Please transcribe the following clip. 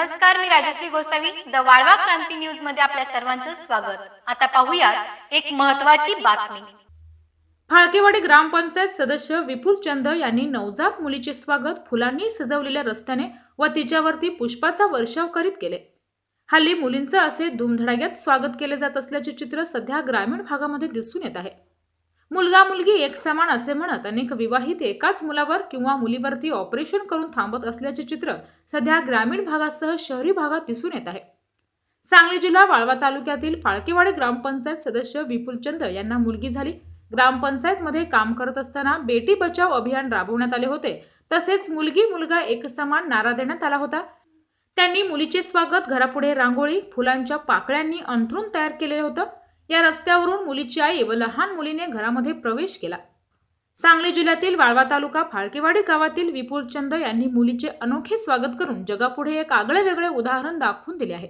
नमस्कार मी राजश्री गोसावी द वाळवा क्रांती न्यूजमध्ये आपल्या सर्वांचं स्वागत. आता पाहूयात एक महत्वाची बातमी. फाळकेवाडी ग्रामपंचायत सदस्य विपुल चंद यांनी नवजात मुलीचे स्वागत फुलांनी सजवलेल्या रस्त्याने व तिच्यावरती पुष्पाचा वर्षाव करीत केले हल्ली मुलींचं असे धुमधडाग्यात स्वागत केले जात असल्याचे चित्र सध्या ग्रामीण भागामध्ये दिसून येत आहे. मुलगा मुलगी एक समान असे म्हणत अनेक विवाहित एकाच मुलावर किंवा मुलीवरती ऑपरेशन करून थांबत असल्याचे चित्र सध्या ग्रामीण भागासह शहरी भागात दिसून येत आहे. सांगली जिल्हा वाळवा तालुक्यातील फाळकेवाडी ग्रामपंचायत सदस्य विपुल चंद यांना मुलगी झाली. ग्रामपंचायतमध्ये काम करत असताना बेटी बचाव अभियान राबवण्यात आले होते. तसेच मुलगी मुलगा एकसमान नारा देण्यात आला होता. त्यांनी मुलीचे स्वागत घरापुढे रांगोळी फुलांच्या पाकळ्यांनी अंथरून तयार केलेलं होतं. या रस्त्यावरून मुलीची आई व लहान मुलीने घरामध्ये प्रवेश केला. सांगली जिल्ह्यातील वाळवा तालुका फाळकेवाडी गावातील विपुल चंद यांनी मुलीचे अनोखे स्वागत करून जगापुढे एक आगळे वेगळे उदाहरण दाखवून दिले आहे.